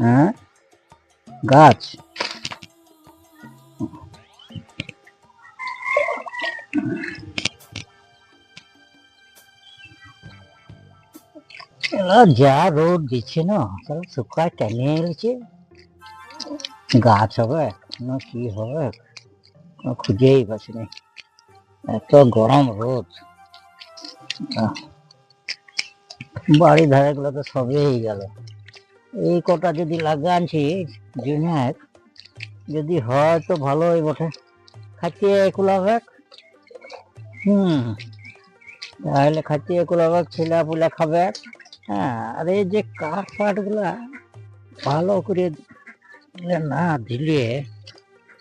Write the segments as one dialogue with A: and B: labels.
A: হ্যাঁ? গাছ? যা রোদ দিচ্ছে না সব শুকায় টেনে এলছে গাছ হবে না কি হবে? খুঁজেই পাচ্ছি না। এত গরম রোদ। আহ, বাড়ি ধারে গুলো তো সবেই গেল। এই কটা যদি লাগানছি, জুনিয়ার, যদি হয় তো ভালোই বটে খাটিয়ে কুলাবে হুম, তাহলে খাটিয়ে কুলাবে ছেলে পুলে খাবে হ্যাঁ আর এই যে কাঠ ফাটগুলা ভালো করে না দিলে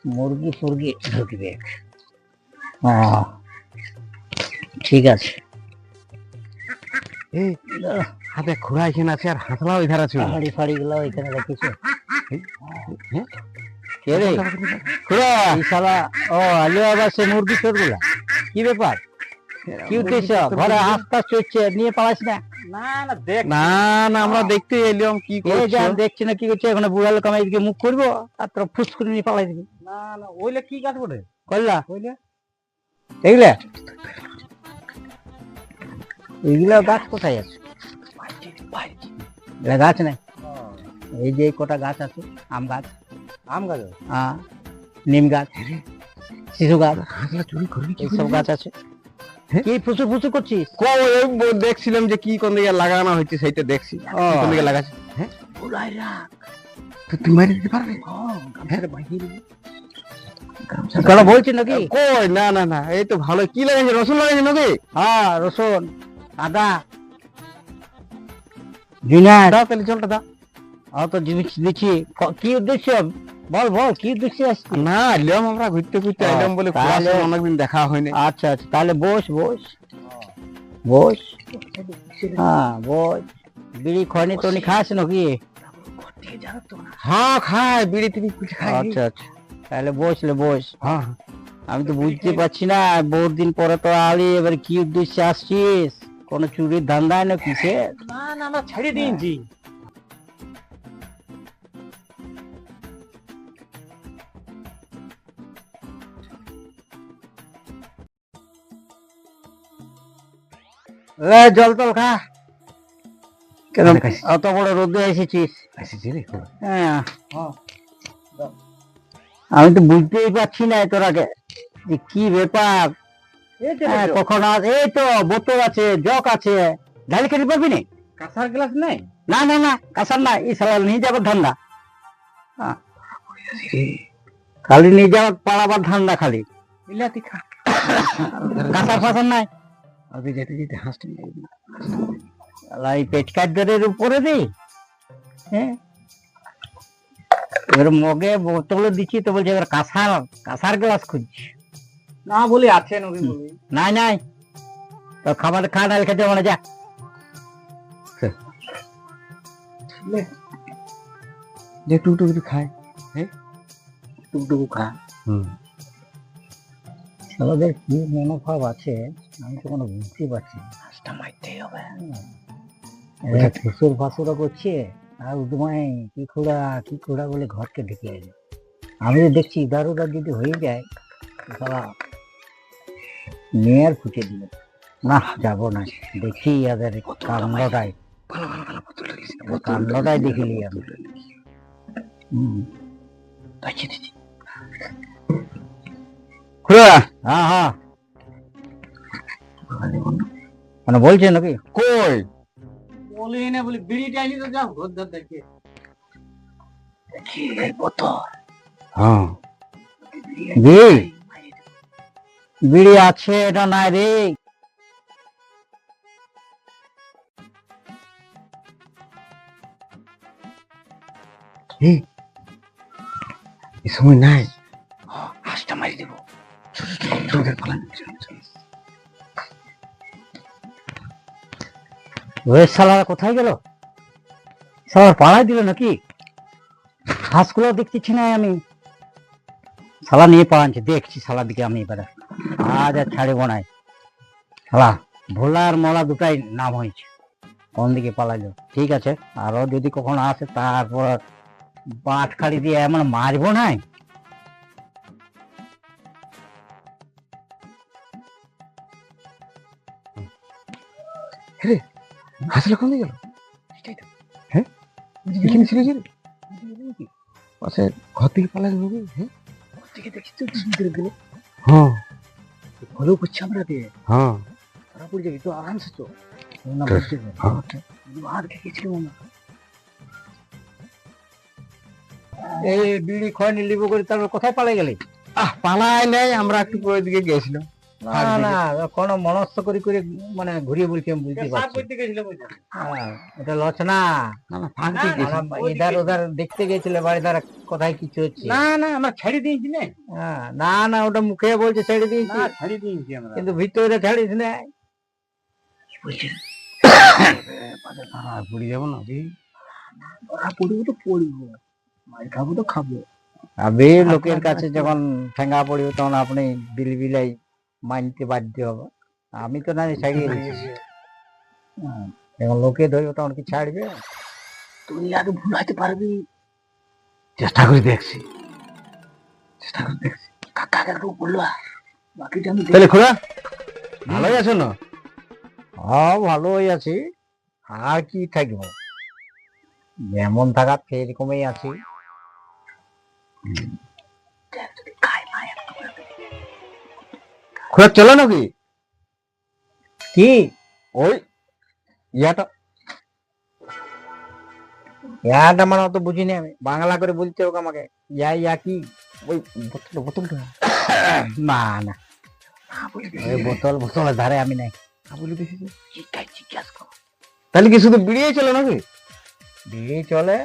A: মুরগি ফুরগি ঢুকবে। হ্যাঁ ঠিক আছে।
B: এই হাতে খোড়া এখানে আছে আর হাতলা ওই ধারা আছে।
A: হাড়ি ফাড়ি গুলো এখানে রেখেছে? কে রে? খুড়া শালা ও আলু আবার সে মুরগি চোরগুলা কি ব্যাপার? কি উদ্দেশ্য? ঘরে আস্তা চড়ছে নিয়ে পালাস না।
B: না না না না আমরা দেখতে এলাম কি
A: দেখছি না কি করছে এখন বুড়া লোক আমার এদিকে মুখ করব আর তোর ফুস করে নিয়ে পালাই দিবি।
B: না না ওইলে কি কাজ বটে?
A: করলা
B: ওইলে
A: এগুলা এগুলা গাছ কোথায় আছে? এগুলা গাছ নাই। এই যে কটা গাছ আছে আম গাছ।
B: আম গাছ
A: হ্যাঁ নিম গাছ শিশু গাছ এইসব গাছ আছে।
B: হ্যাঁ?
A: কি ফুসু ফুসু করছিস?
B: কো দেখছিলাম যে কি কোন দিকে লাগানো হয়েছে সেইটা দেখছি। কোন দিকে লাগাচ্ছে হ্যাঁ?
A: ভুলাই রাখ।
B: তো তুই মারি দিতে পারবি?
A: কথা বলছি নাকি?
B: কই? না না না এই তো ভালো কি লাগাইছে? রসুন লাগাইছে নাকি?
A: হ্যাঁ রসুন। আদা।
B: দাও তাহলে জলটা দাও।
A: ও তো জিনিস দিচ্ছি কি উদ্দেশ্য? বল বল কি উদ্দেশ্যে আসছিস
B: না এলাম আমরা ঘুরতে ঘুরতে এলাম বলে
A: তাহলে-
B: অনেকদিন দেখা হয়নি।
A: আচ্ছা আচ্ছা তাহলে বস বস। বস। হ্যাঁ বস। বিড়ি খনি টনি খাস নাকি?
B: হ্যাঁ খায় বিড়ি খায়
A: আচ্ছা আচ্ছা। তাহলে বসলে বস।
B: হ্যাঁ।
A: আমি তো বুঝতে পারছি না বহুত দিন পরে তো আলি এবার কি উদ্দেশ্যে আসছিস? কোন চুরির ধান্দায় না কিসে?
B: না না না ছেড়ে দিয়েছি
A: জল টল খা। কেন? অত বড় রোদে এসেছিস? হ্যাঁ। আমি তো বুঝতেই পারছি না তোর আগে। যে কি ব্যাপার? হ্যাঁ, কখন এই তো বোতল আছে জগ আছে। ঢালি খেতে পারবি না?
B: কাঁসার গ্লাস নেই?
A: না না না কাঁসার না এই সালা নিয়ে যাবার। খালি নিয়ে ঠান্ডা খালি।
B: বিলাতি খা।
A: কাঁসার ফাঁসার নাই?
B: আমি যেতে যেতে হাসতে
A: এই পেটকারদের উপরে দি। হ্যাঁ? এবার মগে বোতল দিচ্ছি তো বলছে এবার কাঁসার কাঁসার গ্লাস খুঁজছি।
B: না বলি আছে নবী বলি।
A: নাই নাই। তো খাবার খা নাল খেতে মানে যা।
B: যে টুকটুক খায়।
A: টুকটুকু খা। আমাদের কি মনোভাব আছে? আমি তো কোনো বুঝতে পারছি না।
B: হাসটা মারতেই হবে।
A: ফুসুর ফাসুরা করছে। আর উদমাই কি খোড়া কি খোড়া বলে ঘরকে ঢেকে আমি দেখছি দারুদা যদি হয়ে যায় সালা মেয়ের ফুটে দিল না যাব না। দেখি এদের কাণ্ডটাই। কাণ্ডটাই দেখিলি আমি। হ্যাঁ হ্যাঁ। মানে বলছে নাকি?
B: কই?
A: বলি না বলি বিড়ি টাইনি তো ধর দেখে।
B: হ্যাঁ।
A: বিড়ি? বিড়ি আছে এটা নাই রে।
B: এই সময় নাই। হাসটা মারি দেবো। পালান
A: কোথায় গেল? শালার পাড়ায় দিল নাকি? হাঁসগুলো দেখতেছি না আমি। শালা নিয়ে পালাচ্ছে দেখছি শালা দিকে আমি এবারে। আজ আর ছাড়িব নাই। শালা ভোলা আর মলা দুটাই নাম হয়েছে। কোন দিকে পালাইলো? ঠিক আছে আরও যদি কখনো আসে তারপর বাট খাড়ি দিয়ে এমন মারবো নাই?
B: হাসলে কোন দিকে গেল? হ্যাঁ এখানে ছিল যে পাশে ঘর থেকে
A: থেকে দেখছি তো
B: হ্যাঁ
A: ফলো করছে আমরা দিয়ে
B: হ্যাঁ।
A: ধরা পড়ে যাবি তো আরামসে তো। না বুঝতে পারবি।
B: হ্যাঁ।
A: দেখেছিল মনে এই বিড়ি খয়নি লিবো করে তারপর কোথায় পালাই গেলি?
B: আহ পালাই নাই আমরা একটু পরের দিকে গেছিলাম
A: না না কোনো মনস্থ করে করে মানে ঘুরিয়ে বলছি আমি বুঝতে পারছি। এটা ওধার দেখতে গেছিল বাড়ি দ্বারা কোথায় কিছু হচ্ছে?
B: না না আমরা ছাড়ি দিয়েছি না।
A: না না ওটা মুখে বলছে ছেড়ে দিয়েছি।
B: ছাড়ি দিয়েছি আমরা।
A: কিন্তু ভিতরে ছাড়িস না।
B: পড়ে যাব না
A: পড়ব তো পড়ব। মার খাব তো খাব। আবে লোকের কাছে যখন ঠেঙ্গা পড়বে তখন আপনি বিল বিলাই মানতে বাধ্য হবে। আমি তো না ছাড়িয়ে দিয়েছি। হ্যাঁ, যখন লোকে ধরবে তখন কি ছাড়বে। তুই আগে ভুলাইতে পারবি।
B: চেষ্টা করে দেখছি।
A: চেষ্টা করে দেখছি। কাকাকে একটু বলল বাকিটা আমি
B: তাহলে খোলা। ভালোই আছো না?
A: হ্যাঁ ভালোই আছি। আর কি থাকব? যেমন থাকার সেরকমই আছি।
B: খোলা চলো নাকি?
A: কি?
B: ওই ইয়াটা।
A: ইয়াটা মানে অত বুঝিনি আমি। বাংলা করে বলতে হোক আমাকে। ইয়া ইয়া কি?
B: ওই বোতল বোতলটা
A: না না। ওই বোতল বোতলের ধারে আমি নাই।
B: বলে দেখি
A: জিজ্ঞাসা করো।
B: তাহলে কি শুধু বিড়িয়ে চলো নাকি?
A: বিড়ি চলে।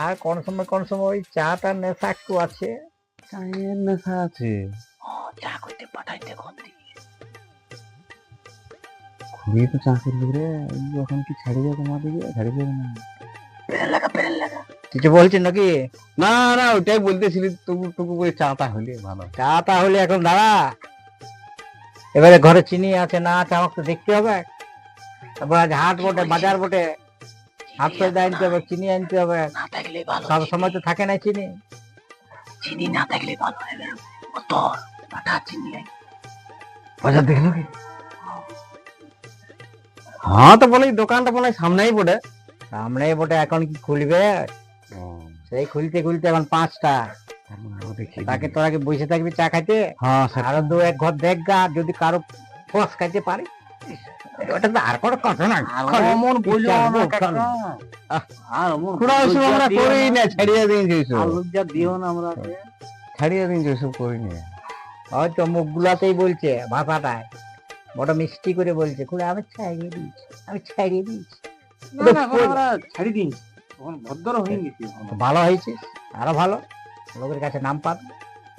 A: আর কোন সময় কোন সময় ওই চাটার নেশা একটু আছে।
B: চায়ের নেশা আছে।
A: কিছু নাকি
B: না না ওটাই বলতেছিলি টুকু টুকু করে হলে ভালো
A: চা তাহলে এখন দাঁড়া এবারে ঘরে চিনি আছে না আছে আমাকে দেখতে হবে তারপর আজ হাট বটে বাজার বটে হাট সৈদা আনতে হবে চিনি আনতে হবে সব সময় তো থাকে না চিনি
C: চিনি না থাকলে ভালো হবে
B: বাজার দেখল কি। হ্যাঁ তো বলে দোকানটা বলে সামনেই পড়ে
A: সামনে বটে এখন কি খুলবে? সেই খুলতে খুলতে এখন পাঁচটা। তাকে তোরা কি বসে থাকবি চা খাইতে।
B: হ্যাঁ
A: আরও দু এক ঘর দেখ গা যদি কারও ফস খাইতে পারি। ওটা তো আর কোনো কথা না।
B: অমন বলল না কাকা। ওইসব আমরা করি না। ছাড়িয়ে দিয়েছি ওইসব
A: দিও না আমরা
B: ছাড়িয়ে ওইসব করি না
A: হয়তো মুখ গুলাতেই বলছে ভাষাটায়। বড় মিষ্টি করে বলছে খুলে আমি ছাড়িয়ে দিয়েছি আমি ছাড়িয়ে দিয়েছি।
B: না, না, এখন আমরা ছাড়ি দিই তখন ভদ্র হয়ে গেছি
A: ভালো হয়েছে আরও ভালো। লোকের কাছে নাম পাবে।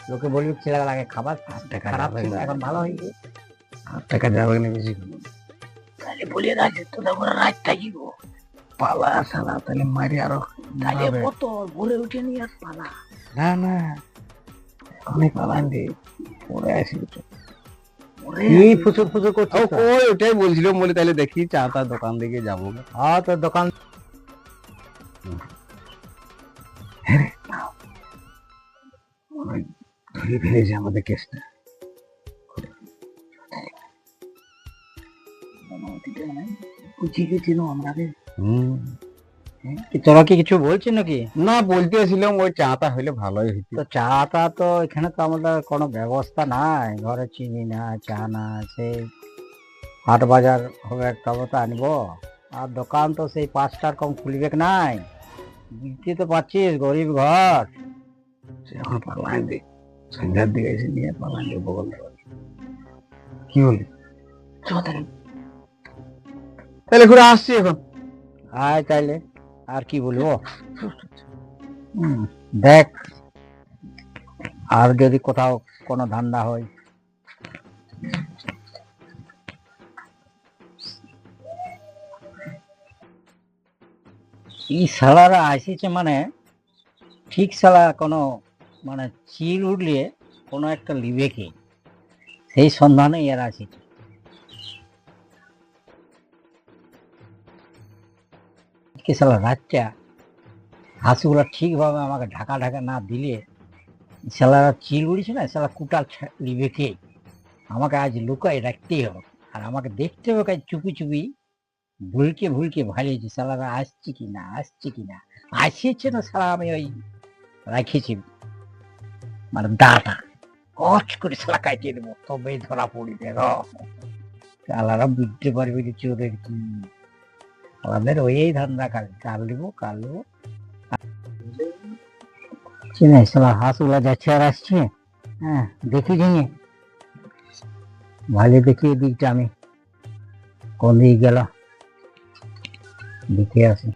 A: লোকে বলবি ছেলে লাগে খাবার খারাপ এখন ভালো হয়েছে।
B: আট টাকা যাবে না বেশি
C: তাহলে বলে রাখছে তো দেখো রাত থাকিব
B: পালা সালা তাহলে মারি আরও
C: তাহলে। কত ভোরে উঠে নিয়ে পালা।
B: না না অনেক পালান দে পরে আসি তো
A: কি ফুচুর ফুচুর করছিস
B: ওই ওটাই বলছিল বলে তাহলে দেখি চা টা দোকান দিকে যাব।
A: হ্যাঁ তোর দোকান
B: ধরে ফেলেছে আমাদের কেসটা।
C: বুঝিয়ে গেছিল আমরা রে
A: কি তোরা কি কিছু বলছিস নাকি?
B: না বলতেছিলাম ওই চাটা হইলে ভালোই হইতো।
A: তো চাটা তো এখানে তো আমাদের কোনো ব্যবস্থা নাই। ঘরে চিনি না চা না সেই হাট বাজার হবে তবে তো আনব। আর দোকান তো সেই পাঁচটার কম খুলবে নাই? বুঝতে তো পারছিস গরিব ঘর।
B: এখন দে সন্ধ্যার দিকে এসে নিয়ে পালান দে বগল কি বলি?
C: তাহলে।
B: ঘুরে আসছি এখন।
A: আয় তাইলে আর কি বলব? দেখ, আর যদি কোথাও কোনো ধান্দা হয়। এই শালারা আসিছে মানে ঠিক শালা কোনো মানে চিল উঠলে কোনো একটা লিবে কি? সেই সন্ধানে এরা আসিছে আজকে সালা রাতটা হাঁসগুলো ঠিকভাবে আমাকে ঢাকা ঢাকা না দিলে সালারা চিল উড়িছে না, সালা কুটাল ছা- লিবে কে আমাকে আজ লুকাই রাখতেই হবে। আর আমাকে দেখতে হবে কাজ চুপি চুপি, ভুলকে ভুলকে ভালিয়েছি সালারা আসছে কি না, আসছে কি না। আসিয়েছে না সালা আমি ওই রাখেছি মানে দাটা কচ করে সালা কাটিয়ে দেবো তবে ধরা পড়িবে। র। সালারা বুঝতে পারবে যে চোরের কি? আমাদের ওই ধান্দা কাল কাল দিব কাল দিব। চিনে সালা হাঁসগুলা যাচ্ছে আর আসছে হ্যাঁ দেখি ঝিঙে ভালো দেখি দিকটা আমি। কোন দিকে গেল? দেখে আসি